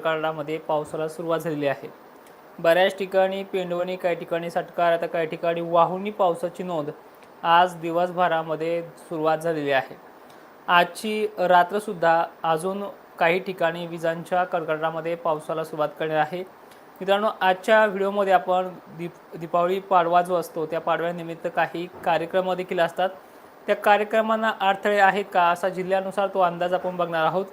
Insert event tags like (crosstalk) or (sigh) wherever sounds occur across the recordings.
काळामध्ये पावसाला सुरुवात झालेली आहे. बऱ्याच ठिकाणी पेंडवणी काही ठिकाणी सटकार आता काही ठिकाणी वाहुनी पावसाची नोंद आज दिवसभरामध्ये सुरुवात झालेली आहे. आजची रात्रसुद्धा अजून काही ठिकाणी विजांच्या कडकडामध्ये पावसाला सुरुवात करणार आहे. मित्रांनो आजच्या व्हिडिओमध्ये आपण दीप दीपावली पाडवा जो असतो त्या पाडव्यानिमित्त काही कार्यक्रम देखील असतात. त्या कार्यक्रमांना अडथळे आहेत का असा जिल्ह्यानुसार तो अंदाज आपण बघणार आहोत.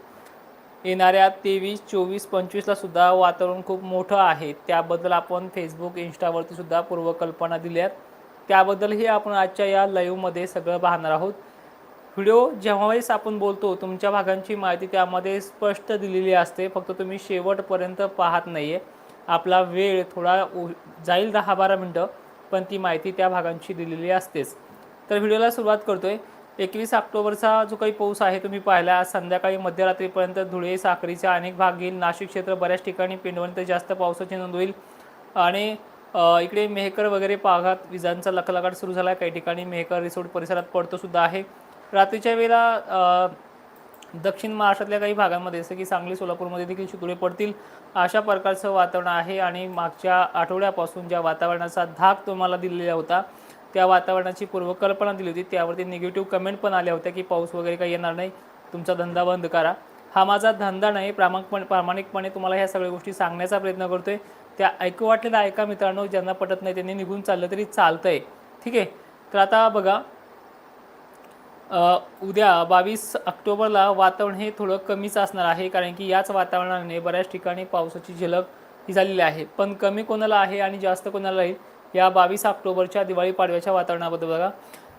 येणाऱ्या तेवीस चोवीस पंचवीसला सुद्धा वातावरण खूप मोठं आहे. त्याबद्दल आपण फेसबुक इंस्टावरती सुद्धा पूर्वकल्पना दिल्यात. त्याबद्दलही आपण आजच्या या लाईव्हमध्ये सगळं पाहणार आहोत. व्हिडिओ जेव्हावेळेस आपण बोलतो तुमच्या भागांची माहिती त्यामध्ये स्पष्ट दिलेली असते. फक्त तुम्ही शेवटपर्यंत पाहत नाही आहे आपला वेळ थोडा उ जाईल दहा बारा मिनटं पण ती माहिती त्या भागांची दिलेली असतेच. तर व्हिडिओला सुरुवात करतो आहे एकवीस ऑक्टोबरचा जो काही पाऊस आहे तुम्ही पाहिला आज संध्याकाळी मध्यरात्रीपर्यंत धुळे साखरीचा अनेक भाग येईल. नाशिक क्षेत्र बऱ्याच ठिकाणी पिंडवंत जास्त पावसाची नोंद होईल. आणि इकडे मेहकर वगैरे भागात विजांचा लखलखाट सुरू झाला काही ठिकाणी मेहकर रिसोर्ट परिसरात पडतो सुद्धा आहे. रात्रीच्या वेळेला दक्षिण महाराष्ट्रातल्या काही भागांमध्ये जसं की सांगली सोलापूरमध्ये देखील शितुळे पडतील. अशा प्रकारचं वातावरण आहे आणि मागच्या आठवड्यापासून ज्या वातावरणाचा धाक तुम्हाला दिलेला होता त्या वातावरणाची पूर्वकल्पना दिली होती. त्यावरती निगेटिव्ह कमेंट पण आल्या होत्या की पाऊस वगैरे काही येणार नाही. तुमचा धंदा बंद करा. हा माझा धंदा नाही. प्रामाणिकपणे प्रामाणिकपणे तुम्हाला ह्या सगळ्या गोष्टी सांगण्याचा प्रयत्न करतोय. त्या ऐकू वाटलेल्या ऐका मित्रांनो ज्यांना पटत नाही त्यांनी निघून चाललं तरी चालतं आहे ठीक आहे? तर आता बघा उद्या बावीस ऑक्टोबरला वातावरण हे थोडं कमीच असणार आहे. कारण की याच वातावरणाने बऱ्याच ठिकाणी पावसाची झलक ही झालेली आहे. पण कमी कोणाला आहे आणि जास्त कोणाला राहील? या बावीस ऑक्टोबरच्या दिवाळी पाडव्याच्या वातावरणाबद्दल बघा.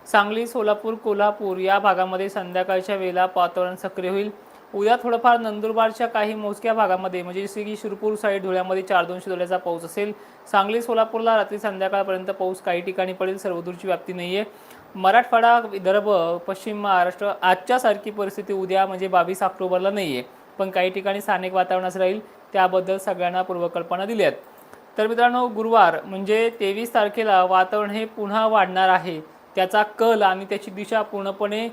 सांगली सोलापूर कोल्हापूर या भागामध्ये संध्याकाळच्या वेळेला वातावरण सक्रिय होईल. उद्या थोडंफार नंदुरबारच्या काही मोजक्या भागामध्ये म्हणजे जसे की शिरपूर साईड धुळ्यामध्ये चार दोनशे धुळ्याचा पाऊस असेल. सांगली सोलापूरला रात्री संध्याकाळपर्यंत पाऊस काही ठिकाणी पडेल सर्वदूरची व्याप्ती नाही आहे मराठवाडा विदर्भ पश्चिम महाराष्ट्र आजच्या सारखी परिस्थिती उद्या म्हणजे बावीस ऑक्टोबरला नाही आहे पण काही ठिकाणी स्थानिक वातावरणाच राहील. त्याबद्दल सगळ्यांना पूर्वकल्पना दिल्या आहेत तर मित्रांनो गुरुवार म्हणजे तेवीस तारखेला वातावरण हे पुन्हा वाढणार आहे. त्याचा कल आणि त्याची दिशा पूर्णपणे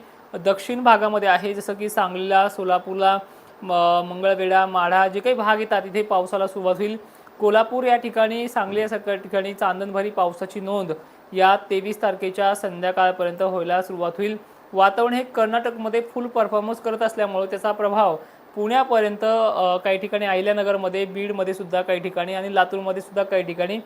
दक्षिण भागामध्ये आहे. जसं की सांगलीला सोलापूरला म मंगळवेढा माढा जे काही भाग येतात तिथे पावसाला सुरुवात होईल. कोल्हापूर या ठिकाणी सांगली या सगळ्या ठिकाणी चांदणभरी पावसाची नोंद या तेवीस तारखेच्या संध्याकाळपर्यंत व्हायला सुरुवात होईल. वातावरण हे कर्नाटकमध्ये फुल परफॉर्मन्स करत असल्यामुळे त्याचा प्रभाव पुण्यापर्यंत काही ठिकाणी अहिल्यानगरमध्ये बीडमध्ये सुद्धा काही ठिकाणी आणि लातूरमध्ये सुद्धा काही ठिकाणी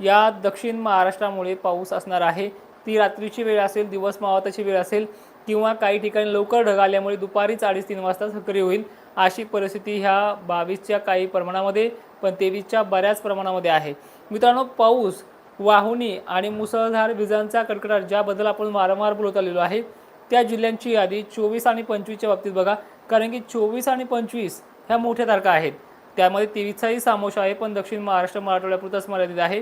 या दक्षिण महाराष्ट्रामुळे पाऊस असणार आहे. ती रात्रीची वेळ असेल दिवस मावताची वेळ असेल किंवा काही ठिकाणी लवकर ढग आल्यामुळे दुपारीच अडीच तीन वाजता सक्रिय होईल अशी परिस्थिती ह्या बावीसच्या काही प्रमाणामध्ये पण तेवीसच्या बऱ्याच प्रमाणामध्ये आहे. मित्रांनो पाऊस वाहुनी आणि मुसळधार विजांचा कडकडाट ज्याबद्दल आपण वारंवार बोलत आलेलो आहे त्या जिल्ह्यांची यादी चोवीस आणि पंचवीसच्या बाबतीत बघा. कारण की चोवीस आणि पंचवीस ह्या मोठ्या तारखा आहेत. त्यामध्ये तेवीसचाही सामोश आहे पण दक्षिण महाराष्ट्र मराठवाड्यापुरताच मर्यादित आहे.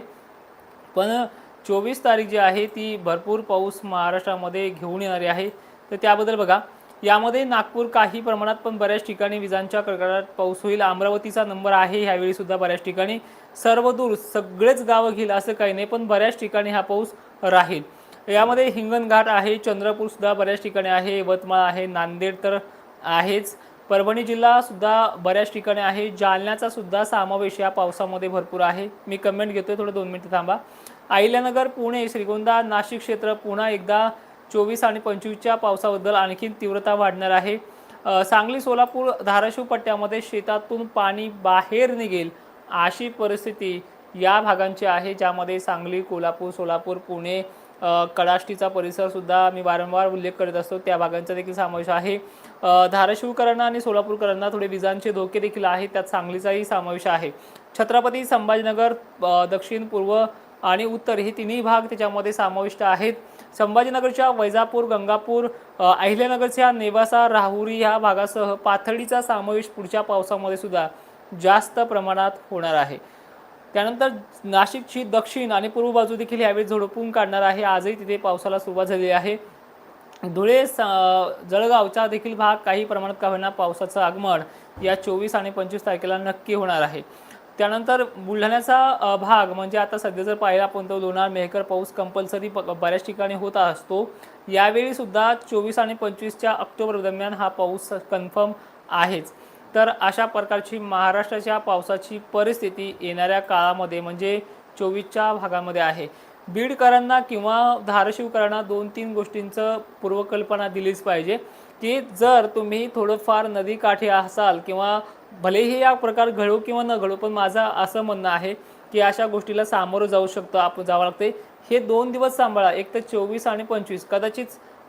पण चोवीस तारीख जी आहे ती भरपूर पाऊस महाराष्ट्रामध्ये घेऊन येणारी आहे. तर त्याबद्दल बघा. यामध्ये नागपूर काही प्रमाणात पण बऱ्याच ठिकाणी विजांच्या कडकडाट पाऊस होईल. अमरावतीचा नंबर आहे ह्यावेळी सुद्धा बऱ्याच ठिकाणी. सर्व दूर सगळेच गावं घेईल असं काही नाही पण बऱ्याच ठिकाणी हा पाऊस राहील. यामध्ये हिंगणघाट आहे चंद्रपूरसुद्धा बऱ्याच ठिकाणी आहे यवतमाळ आहे नांदेड तर आहेच. परभणी जिल्हासुद्धा बऱ्याच ठिकाणी आहे. जालन्याचा सुद्धा समावेश या पावसामध्ये भरपूर आहे. मी कमेंट घेतो आहे थोडं दोन मिनिटं थांबा. अहिल्यानगर पुणे श्रीगोंदा नाशिक क्षेत्र पुन्हा एकदा चोवीस आणि पंचवीसच्या पावसाबद्दल आणखीन तीव्रता वाढणार आहे. सांगली सोलापूर धाराशिव पट्ट्यामध्ये शेतातून पाणी बाहेर निघेल अशी परिस्थिती या भागांची आहे ज्यामध्ये सांगली कोल्हापूर सोलापूर पुणे कडाष्टीचा परिसरसुद्धा मी वारंवार उल्लेख करत असतो. त्या भागांचा देखील समावेश आहे. धाराशिवकरांना आणि सोलापूरकरांना थोडे विजांचे धोके देखील आहेत. त्यात सांगलीचाही समावेश आहे. छत्रपती संभाजीनगर दक्षिण पूर्व आणि उत्तर हे तिन्ही भाग त्याच्यामध्ये समाविष्ट आहेत. संभाजीनगरच्या वैजापूर गंगापूर अहिल्यानगरच्या नेवासा राहुरी ह्या भागासह पाथर्डीचा समावेश पुढच्या पावसामध्ये सुद्धा जास्त प्रमाणात होणार आहे. त्यानंतर नाशिकची दक्षिण आणि पूर्व बाजू देखील यावेळी झोडपून काढणार आहे. आजही तिथे पावसाला सुरुवात झालेली आहे. धुळे स- जळगावचा देखील भाग काही प्रमाणात का होईना पावसाचं आगमन या चोवीस आणि पंचवीस तारखेला नक्की होणार आहे. त्यानंतर बुलढाण्याचा भाग म्हणजे आता सध्या जर पाहिला आपण तर लोणार मेहकर पाऊस कंपल्सरी बऱ्याच ठिकाणी होत असतो. यावेळी सुद्धा चोवीस आणि पंचवीसच्या ऑक्टोबर दरम्यान हा पाऊस कन्फर्म आहेच. तर अशा प्रकारची महाराष्ट्राच्या पावसाची परिस्थिती येणाऱ्या काळामध्ये म्हणजे चोवीसच्या भागामध्ये आहे. बीडकरांना किंवा धाराशिवकरांना दोन तीन गोष्टींचं पूर्वकल्पना दिलीच पाहिजे की जर तुम्ही थोडंफार नदीकाठी असाल किंवा भलेही या प्रकार घडो किंवा न घडो पण माझं असं म्हणणं आहे की अशा गोष्टीला सामोरं जाऊ शकतो आपण जावं लागते हे दोन दिवस सांभाळा एक तर चोवीस आणि पंचवीस. कदाचित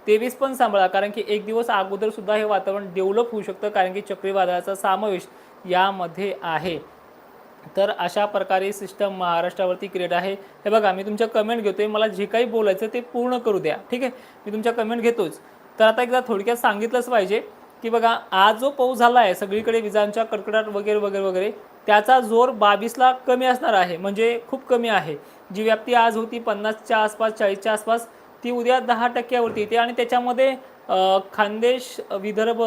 तेवीस पण सांभाळा कारण की एक दिवस अगोदर सुद्धा हे वातावरण डेव्हलप होऊ शकतं कारण की चक्रीवादळाचा समावेश यामध्ये आहे. तर अशा प्रकारे सिस्टम महाराष्ट्रावरती क्रिएट आहे. हे बघा मी तुमच्या कमेंट घेतोय मला जे काही बोलायचं ते पूर्ण करू द्या ठीक आहे? मी तुमच्या कमेंट घेतोच. तर आता एकदा थोडक्यात सांगितलंच पाहिजे की बघा आज जो पाऊस झाला आहे सगळीकडे विजांच्या कडकडाट वगैरे वगैरे वगैरे त्याचा जोर बावीसला कमी असणार आहे म्हणजे खूप कमी आहे. जी व्याप्ती आज होती पन्नासच्या आसपास चाळीसच्या आसपास ती उद्या दहा टक्क्यावरती येते. आणि त्याच्यामध्ये खानदेश विदर्भ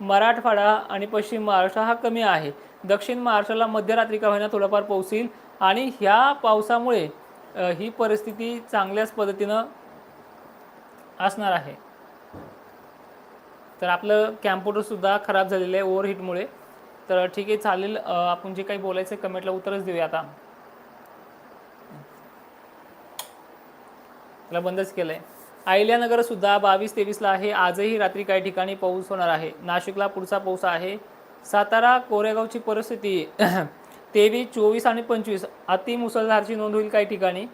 मराठवाडा आणि पश्चिम महाराष्ट्र हा कमी आहे. दक्षिण महाराष्ट्राला मध्यरात्री का होईना थोडाफार पाऊस येईल आणि ह्या पावसामुळे ही परिस्थिती चांगल्याच पद्धतीनं असणार आहे. तर आपलं कॅम्प्युटरसुद्धा खराब झालेलं आहे ओव्हरहीटमुळे. तर ठीक आहे चालेल. आपण जे काही बोलायचं आहे कमेंटला उत्तरच देऊया आता. त्याला बंदच केलं आहे अहिल्यानगरसुद्धा बावीस तेवीसला आहे. आजही रात्री काही ठिकाणी पाऊस होणार आहे. नाशिकला पुढचा पाऊस आहे. सातारा कोरेगावची परिस्थिती (clears throat) तेवीस चोवीस आणि पंचवीस अति मुसळधारची नोंद होईल काही ठिकाणी.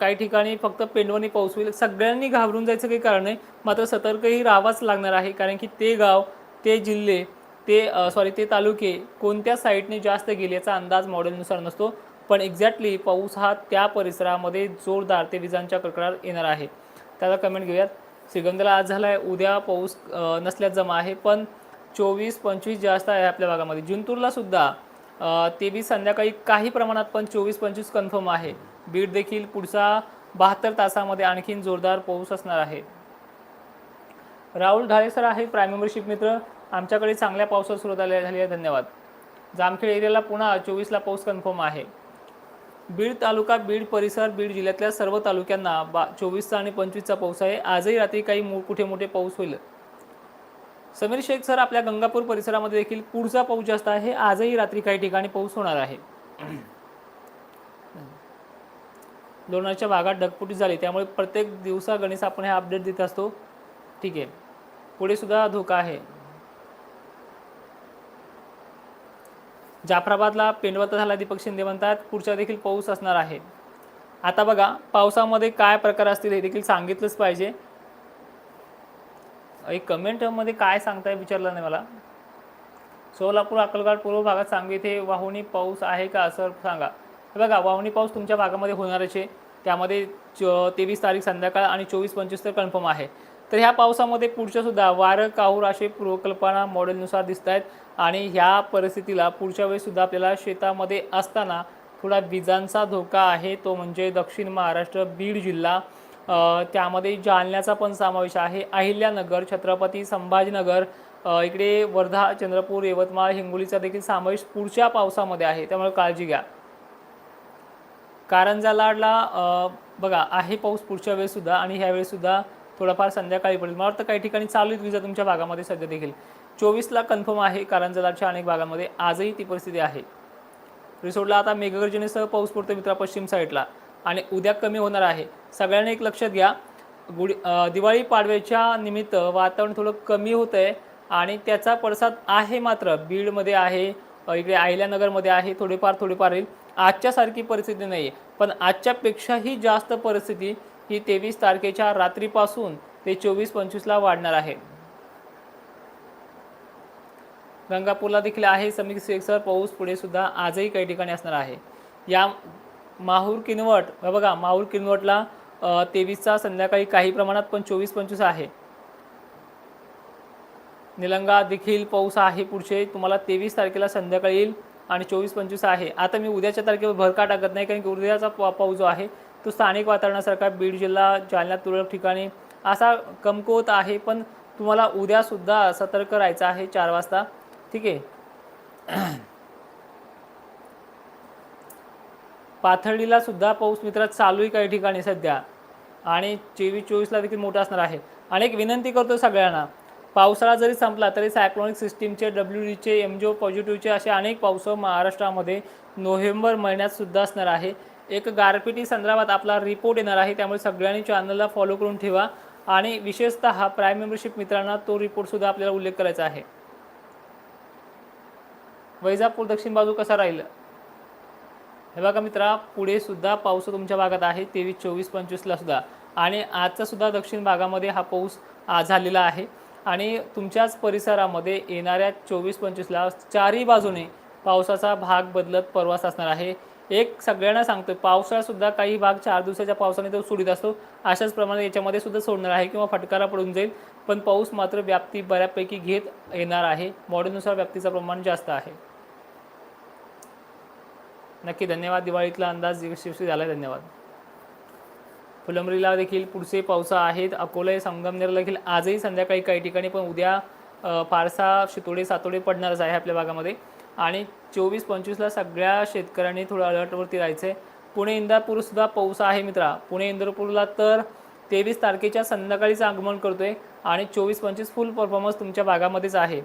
काही ठिकाणी फक्त पेंडवणी पाऊस होईल. सगळ्यांनी घाबरून जायचं काही कारण नाही. मात्र सतर्कही राहावाच लागणार आहे. कारण की ते गाव ते जिल्हे ते सॉरी ते तालुके कोणत्या साईडने जास्त गेले याचा अंदाज मॉडेलनुसार नसतो. पण एक्झॅक्टली पाऊस हा त्या परिसरामध्ये जोरदार ते विजांच्या कडकडाट येणार आहे. त्याला कमेंट घेऊयात. श्रीगंधला आज झाला आहे उद्या पाऊस नसल्यात नसल्यास जमा आहे पण चोवीस पंचवीस जास्त आहे आपल्या भागामध्ये. जिंतूरला सुद्धा तेवीस संध्याकाळी काही प्रमाणात पण चोवीस पंचवीस कन्फर्म आहे. बीड देखील पुढचा बहात्तर तासामध्ये आणखीन जोरदार पाऊस असणार आहे. राहुल ढाळे सर आहे प्राईम मेंबरशिप मित्र. आमच्याकडे चांगल्या पावसात सुरुवात झाली झाली आहे. धन्यवाद. जामखेड एरियाला पुन्हा चोवीसला पाऊस कन्फर्म आहे. बीड तालुका बीड परिसर बीड जिल्ह्यातल्या सर्व तालुक्यांना बा चोवीसचा आणि पंचवीसचा पाऊस आहे. आजही रात्री काही मो कुठे मोठे पाऊस होईल? समीर शेख सर आपल्या गंगापूर परिसरामध्ये देखील पुढचा पाऊस जास्त आहे. आजही रात्री काही ठिकाणी पाऊस होणार आहे. लोणारच्या भागात ढगफुटी झाली त्यामुळे प्रत्येक दिवसा गणेश आपण हे अपडेट देत असतो. ठीक आहे. पुढे सुद्धा धोका आहे. जाफराबादला पेंडवता झाला दीपक शिंदे म्हणतात पुढच्या देखील पाऊस असणार आहे. आता बघा पावसामध्ये काय प्रकार असतील हे देखील सांगितलंच पाहिजे. एक कमेंटमध्ये काय सांगताय विचारलं नाही मला. सोलापूर अक्कलकोट पूर्व भागात सांगित हे वाहुनी पाऊस आहे का असं सांगा. हे बघा वाहुनी पाऊस तुमच्या भागामध्ये होणारच आहे. त्यामध्ये च तेवीस तारीख संध्याकाळ आणि चोवीस पंचवीस तर कन्फर्म आहे. तर ह्या पावसामध्ये पुढच्या सुद्धा वारं काहूर असे पूर्वकल्पना मॉडेलनुसार दिसत आहेत आणि ह्या परिस्थितीला पुढच्या वेळीसुद्धा आपल्याला शेतामध्ये असताना थोडा विजांचा धोका आहे. तो म्हणजे दक्षिण महाराष्ट्र बीड जिल्हा त्यामध्ये जालन्याचा पण समावेश आहे. अहिल्यानगर छत्रपती संभाजीनगर इकडे वर्धा चंद्रपूर यवतमाळ हिंगोलीचा देखील समावेश पुढच्या पावसामध्ये आहे. त्यामुळे काळजी घ्या. कारंजा लाडला बघा आहे पाऊस पुढच्या वेळेसुद्धा आणि ह्यावेळेसुद्धा थोडाफार संध्याकाळी पडेल मला वाटतं काही ठिकाणी चालू आहेत विजा तुमच्या भागामध्ये सध्या देखील. चोवीसला कन्फर्म आहे कारंजलाच्या अनेक भागामध्ये. आजही ती परिस्थिती आहे. रिसोडला आता मेघगर्जनेसह पाऊस पडतो मित्रा पश्चिम साईडला. आणि उद्या कमी होणार आहे. सगळ्यांनी एक लक्षात घ्या गुढी दिवाळी पाडव्याच्या निमित्त वातावरण थोडं कमी होतं आहे आणि त्याचा पडसाद आहे मात्र. बीडमध्ये आहे इकडे अहिल्यानगरमध्ये आहे थोडेफार थोडेफार येईल. आजच्यासारखी परिस्थिती नाही आहे पण आजच्यापेक्षाही जास्त परिस्थिती ही तेवीस तारखेच्या रात्रीपासून ते चोवीस पंचवीसला वाढणार आहे. गंगापूरला देखील आहे समीर पाऊस पुढे सुद्धा आजही काही ठिकाणी असणार आहे. या माहूर किनवट बघा माहूर किनवटला तेवीसचा संध्याकाळी काही प्रमाणात पण चोवीस पंचवीस आहे. निलंगा देखील पाऊस आहे पुढचे तुम्हाला तेवीस तारखेला संध्याकाळी येईल आणि चोवीस पंचवीस आहे. आता मी उद्याच्या तारखेवर भरका टाकत नाही कारण की उद्याचा पाऊस जो आहे तो स्थानिक वातावरणासारखा बीड जिल्हा जालन्यात तुरळक ठिकाणी असा कमकुवत आहे. पण तुम्हाला उद्यासुद्धा सतर्क राहायचं आहे चार वाजता. ठीक आहे? पाथर्डीला सुद्धा पाऊस मित्र चालू आहे काही ठिकाणी सध्या. आणि चोवीस चोवीसला देखील मोठा असणार आहे. आणि एक विनंती करतो सगळ्यांना पावसाळा जरी संपला तरी सायक्लॉनिक सिस्टीमचे डब्ल्यू डीचे एम जी ओ पॉझिटिव्हचे असे अनेक पावस महाराष्ट्रामध्ये नोव्हेंबर महिन्यात सुद्धा असणार आहे. एक गारपिटी संदर्भात आपला रिपोर्ट येणार आहे. त्यामुळे सगळ्यांनी चॅनलला फॉलो करून ठेवा. आणि विशेषतः प्राईम मेंबरशिप मित्रांना तो रिपोर्टसुद्धा आपल्याला उल्लेख करायचा आहे. वैजापूर दक्षिण बाजू कसा राहील? हे बघा मित्रा पुढे सुद्धा पाऊस तुमच्या भागात आहे. तेवीस चोवीस पंचवीसला सुद्धा. आणि आजचा सुद्धा दक्षिण भागामध्ये हा पाऊस झालेला आहे. आणि तुमच्याच परिसरामध्ये येणाऱ्या चोवीस पंचवीसला चारही बाजूने पावसाचा भाग बदलत परवास असणार आहे. एक सगळ्यांना सांगतोय पावसाळासुद्धा काही भाग चार दिवसाच्या पावसाने तो सोडित असतो. अशाच प्रमाणे याच्यामध्ये सुद्धा सोडणार आहे किंवा फटकारा पडून जाईल. पण पाऊस मात्र व्याप्ती बऱ्यापैकी घेत येणार आहे. मॉडेलनुसार व्याप्तीचं प्रमाण जास्त आहे. नक्की धन्यवाद. दिवाळीतला अंदाज यशस्वी झाला धन्यवाद. फुलंब्रीला देखील पुढचे पावसा आहेत. अकोला संगमनेरला देखील आजही संध्याकाळी काही ठिकाणी पण उद्या फारसा शितोडे सातोडे पडणारच आहे आपल्या भागामध्ये. आणि चोवीस पंचवीसला सगळ्या शेतकऱ्यांनी थोडं अलर्टवरती राहायचं आहे पुणे इंदापूरसुद्धा पाऊस आहे मित्रा. पुणे इंदापूरला तर तेवीस तारखेच्या संध्याकाळीचं आगमन करतोय आणि चोवीस पंचवीस फुल परफॉर्मन्स तुमच्या भागामध्येच आहे.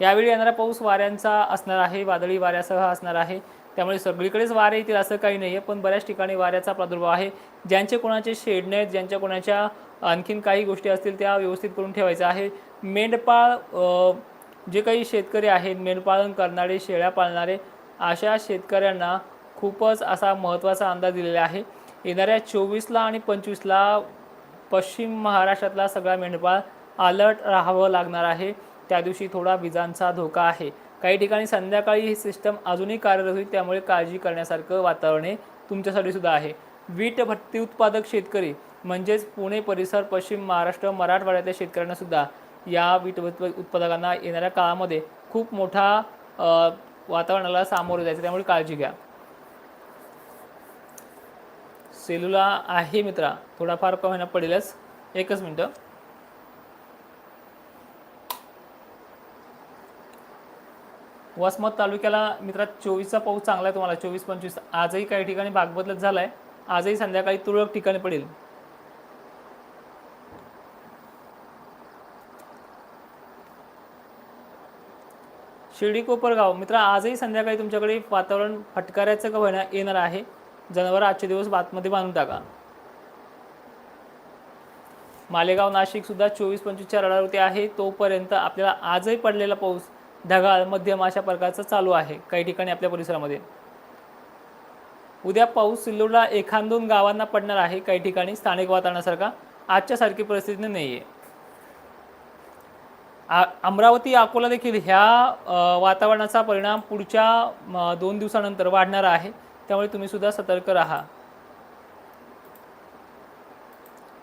यावेळी येणारा पाऊस वाऱ्यांचा असणार आहे वादळी वाऱ्यासह असणार आहे. त्यामुळे सगळीकडेच वारे येतील असं काही नाही आहे पण बऱ्याच ठिकाणी वाऱ्याचा प्रादुर्भाव आहे. ज्यांचे कोणाचे शेड नाहीत ज्यांच्या कोणाच्या आणखीन काही गोष्टी असतील त्या व्यवस्थित करून ठेवायच्या आहे. मेंढपाळ जे काही शेतकरी आहेत मेंढपालन करणारे शेळ्या पाळणारे अशा शेतकऱ्यांना खूपच असा महत्त्वाचा अंदाज दिलेला आहे. येणाऱ्या चोवीसला आणि पंचवीसला पश्चिम महाराष्ट्रातला सगळा मेंढपाळ अलर्ट राहावं लागणार आहे. त्या दिवशी थोडा विजांचा धोका आहे. काही ठिकाणी संध्याकाळी ही सिस्टम अजूनही कार्यरत होईल त्यामुळे काळजी करण्यासारखं वातावरण हे तुमच्यासाठी सुद्धा आहे. वीट भट्टी उत्पादक शेतकरी म्हणजेच पुणे परिसर पश्चिम महाराष्ट्र मराठवाड्यातल्या शेतकऱ्यांना सुद्धा या वीट उत्पादकांना येणाऱ्या काळामध्ये खूप मोठा वातावरणाला सामोरं जायचं त्यामुळे काळजी घ्या. सेलूला आहे मित्रा थोडाफार का होईना पडेलच. एकच मिनटं. वसमत तालुक्याला मित्रा चोवीसचा पाऊस चांगला आहे तुम्हाला चोवीस पंचवीस. आजही काही ठिकाणी भागबदलत झाला आहे आजही संध्याकाळी तुरळक ठिकाणी पडेल. शिर्डी कोपरगाव. मित्र आजही संध्याकाळी तुमच्याकडे वातावरण फटकाऱ्याचं का होईना येणार आहे? जनावर आजचे दिवस बातमध्ये बांधून टाका. मालेगाव नाशिक सुद्धा चोवीस पंचवीसच्या रडावरती आहे. तोपर्यंत आपल्याला आजही पडलेला पाऊस ढगाळ मध्यम अशा प्रकारचा चालू आहे. काही ठिकाणी आपल्या परिसरामध्ये. उद्या पाऊस सिल्लोडला एखाद दोन गावांना पडणार आहे. काही ठिकाणी स्थानिक वातावरणासारखा आजच्या सारखी परिस्थिती नाही आहे आ- अमरावती अकोला देखील ह्या वातावरणाचा परिणाम पुढच्या दोन दिवसानंतर वाढणार आहे. त्यामुळे तुम्ही सुद्धा सतर्क राहा.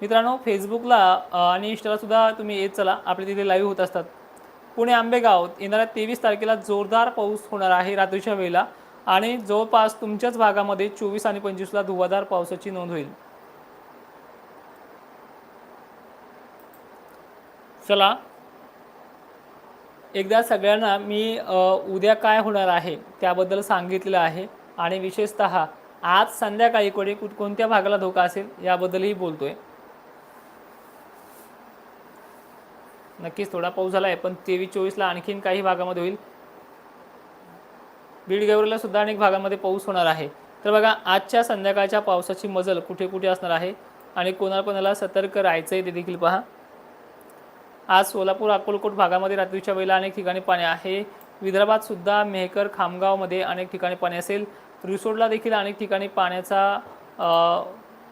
मित्रांनो फेसबुकला आणि इंस्टाला सुद्धा तुम्ही येत चला. आपले तिथे लाईव्ह होत असतात. पुणे आंबेगाव येणाऱ्या तेवीस तारखेला जोरदार पाऊस होणार आहे रात्रीच्या वेळेला. आणि जवळपास तुमच्याच भागामध्ये चोवीस आणि पंचवीसला धुवाधार पावसाची नोंद होईल. चला. एकदा सगळ्यांना मी उद्या काय होणार आहे त्याबद्दल सांगितलेलं आहे आणि विशेषत आज संध्याकाळी कोणी कुठ कोणत्या भागाला धोका असेल याबद्दलही बोलतोय. नक्कीच थोडा पाऊस झाला आहे पण तेवीस चोवीसला आणखीन काही भागामध्ये होईल. बीड सुद्धा अनेक भागामध्ये पाऊस होणार आहे. तर बघा आजच्या संध्याकाळच्या पावसाची मजल कुठे कुठे असणार आहे? आणि कोणाला कोणाला सतर्क राहायचं आहे ते देखील पहा. आज सोलापूर अक्कलकोट भागामध्ये रात्रीच्या वेळेला अनेक ठिकाणी पाणी आहे. विदर्भात सुद्धा मेहकर खामगावमध्ये अनेक ठिकाणी पाणी असेल. रिसोडला देखील अनेक ठिकाणी पाण्याचा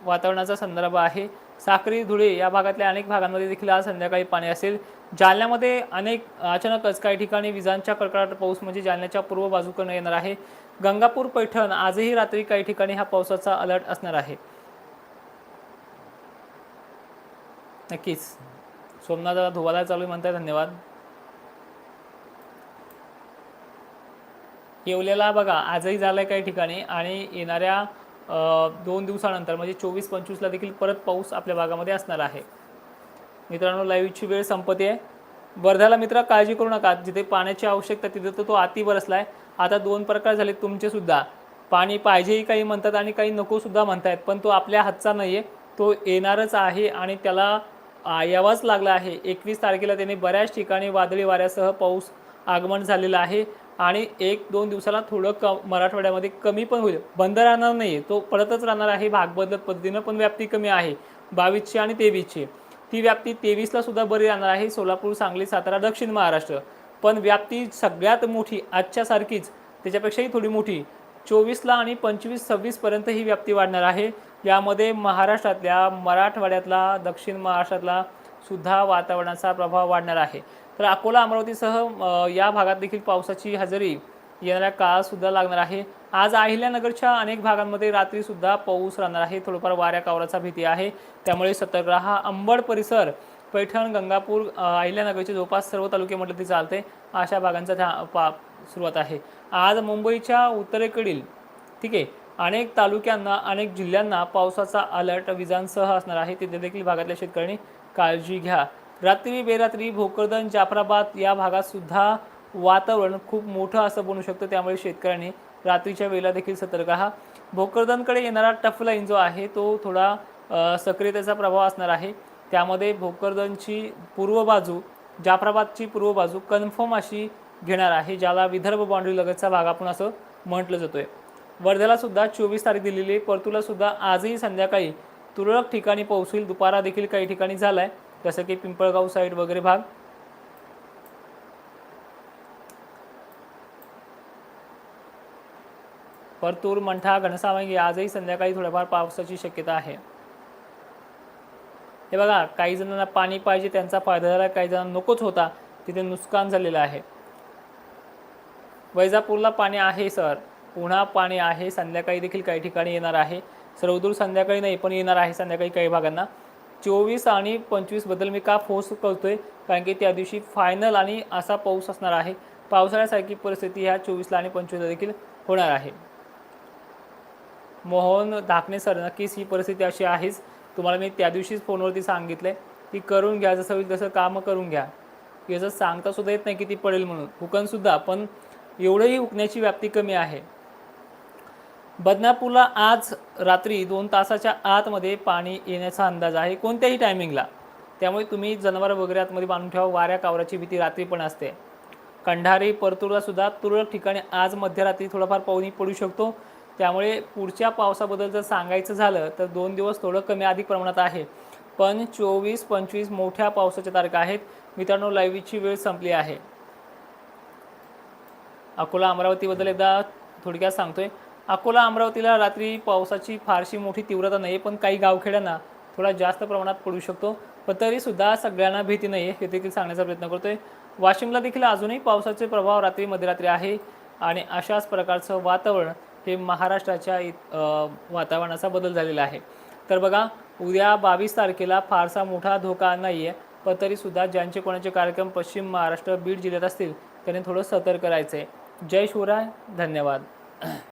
वातावरणाचा संदर्भ आहे. साक्री धुळे या भागातल्या अनेक भागांमध्ये देखील आज संध्याकाळी पाणी असेल. जालन्यामध्ये अनेक अचानकच काही ठिकाणी विजांच्या कडकडाट पाऊस म्हणजे जालन्याच्या पूर्व बाजूकडून येणार आहे. गंगापूर पैठण आजही रात्री काही ठिकाणी हा पावसाचा अलर्ट असणार आहे. नक्कीच. सोमनाथला धुवाला चालू आहे म्हणताय धन्यवाद. येवलेला बघा आजही झालंय काही ठिकाणी आणि येणाऱ्या दोन दिवसानंतर म्हणजे चोवीस पंचवीसला देखील परत पाऊस आपल्या भागामध्ये असणार आहे. मित्रांनो लाईव्हची वेळ संपते. आहे वर्ध्याला मित्र काळजी करू नका. जिथे पाण्याची आवश्यकता तिथे तर तो अति बरसलाय. आता दोन प्रकार झाले तुमचेसुद्धा पाणी पाहिजेही काही म्हणतात आणि काही नकोसुद्धा म्हणतायत पण तो आपल्या हातचा नाही आहे तो येणारच आहे आणि त्याला यावाच लागला आहे. एकवीस तारखेला त्यांनी बऱ्याच ठिकाणी वादळी वाऱ्यासह पाऊस आगमन झालेलं आहे आणि एक दोन दिवसाला थोडं क मराठवाड्यामध्ये कमी पण होईल. बंद राहणार नाही तो पडतच राहणार आहे. भाग बदलत पद्धतीनं पण व्याप्ती कमी आहे. बावीसशे आणि तेवीसशे. ती व्याप्ती तेवीसला सुद्धा बरी राहणार आहे. सोलापूर सांगली सातारा दक्षिण महाराष्ट्र. पण व्याप्ती सगळ्यात मोठी आजच्या सारखीच त्याच्यापेक्षाही थोडी मोठी चोवीसला आणि पंचवीस सव्वीसपर्यंत ही व्याप्ती वाढणार आहे. यामध्ये महाराष्ट्रातल्या मराठवाड्यातला दक्षिण महाराष्ट्रातला सुद्धा वातावरणाचा प्रभाव वाढणार आहे. तर अकोला अमरावतीसह या भागात देखील पावसाची हजेरी येणाऱ्या काळातसुद्धा लागणार आहे. आज अहिल्यानगरच्या अनेक भागांमध्ये रात्रीसुद्धा पाऊस राहणार आहे. थोडंफार वाऱ्या कावराचा भीती आहे. त्यामुळे सतर्क राहा अंबड परिसर पैठण गंगापूर अहिल्यानगरचे जवळपास सर्व तालुके म्हटलं ते चालते अशा भागांचा पा सुरुवात आहे. आज मुंबईच्या उत्तरेकडील ठीक आहे अनेक तालुक्यांना अनेक जिल्ह्यांना पावसाचा अलर्ट विजांसह असणार आहे. तिथे देखील भागातल्या शेतकऱ्यांनी काळजी घ्या. रात्री बेरात्री भोकरदन जाफराबाद या भागात सुद्धा वातावरण खूप मोठं असं बनू शकतं. त्यामुळे शेतकऱ्यांनी रात्रीच्या वेळेला देखील सतर्क राहा. भोकरदनकडे येणारा टफ लाईन जो आहे तो थोडा सक्रियतेचा प्रभाव असणार आहे. त्यामध्ये भोकरदनची पूर्व बाजू जाफराबादची पूर्व बाजू कन्फर्म अशी घेणार आहे ज्याला विदर्भ बाउंड्री लगतचा भाग आपण असं म्हटलं जातोय. वर्ध्याला सुद्धा चोवीस तारीख दिलेली आहे. परतूला सुद्धा आजही संध्याकाळी तुरळक ठिकाणी पाऊस होईल दुपारा देखील काही ठिकाणी झाला आहे जसं की पिंपळगाव साईड वगैरे भाग. परतूर मंठा घनसावंगी आजही संध्याकाळी थोड्याफार पावसाची शक्यता आहे. हे बघा काही जणांना पाणी पाहिजे त्यांचा फायदा झाला काही जणांना नकोच होता. तिथे नुकसान झालेलं आहे. वैजापूरला पाणी आहे सर. पुन्हा पाणी आहे संध्याकाळी देखील काही ठिकाणी येणार आहे. सर्वदूर संध्याकाळी नाही पण येणार आहे संध्याकाळी काही भागांना. चोवीस आणि पंचवीसबद्दल मी का फोर्स करतो आहे कारण की त्या दिवशी फायनल आणि असा पाऊस असणार आहे. पावसाळ्यासारखी परिस्थिती ह्या चोवीसला आणि पंचवीसला देखील होणार आहे. मोहन धाकणे सर नक्कीच ही परिस्थिती अशी आहेच. तुम्हाला मी त्या दिवशीच फोनवरती सांगितलं आहे की करून घ्या जसं होईल तसं कामं करून घ्या. याचं सांगतासुद्धा येत नाही किती पडेल म्हणून. हुकनसुद्धा पण एवढंही हुकण्याची व्याप्ती कमी आहे. बदनापूरला आज रात्री दोन तासाच्या आतमध्ये पाणी येण्याचा अंदाज आहे कोणत्याही टायमिंगला. त्यामुळे तुम्ही जनावरं वगैरे आतमध्ये बांधून ठेवा वाऱ्या कावराची भीती रात्री पण असते. कंढारी परतूरलासुद्धा तुरळक ठिकाणी आज मध्यरात्री थोडाफार पाऊनी पडू शकतो. त्यामुळे पुढच्या पावसाबद्दल जर सांगायचं झालं तर दोन दिवस थोडं कमी अधिक प्रमाणात आहे. पण चोवीस पंचवीस मोठ्या पावसाच्या तारखा आहेत. मित्रांनो लाईव्हची वेळ संपली आहे. अकोला अमरावतीबद्दल एकदा थोडक्यात सांगतोय. अकोला अमरावतीला रात्री पावसाची फारशी मोठी तीव्रता नाही पण काही गावखेड्यांना थोडा जास्त प्रमाणात पडू शकतो. पण तरीसुद्धा सगळ्यांना भीती नाही आहे हे देखील सांगण्याचा प्रयत्न करतो आहे वाशिमला देखील अजूनही पावसाचे प्रभाव रात्री मध्यरात्री आहे आणि अशाच प्रकारचं वातावरण हे महाराष्ट्राच्या वातावरणाचा बदल झालेला आहे. तर बघा उद्या बावीस तारखेला फारसा मोठा धोका नाही आहे पण तरीसुद्धा ज्यांचे कोणाचे कार्यक्रम पश्चिम महाराष्ट्र बीड जिल्ह्यात असतील त्यांनी थोडं सतर्क करायचं आहे जय शिवराय धन्यवाद.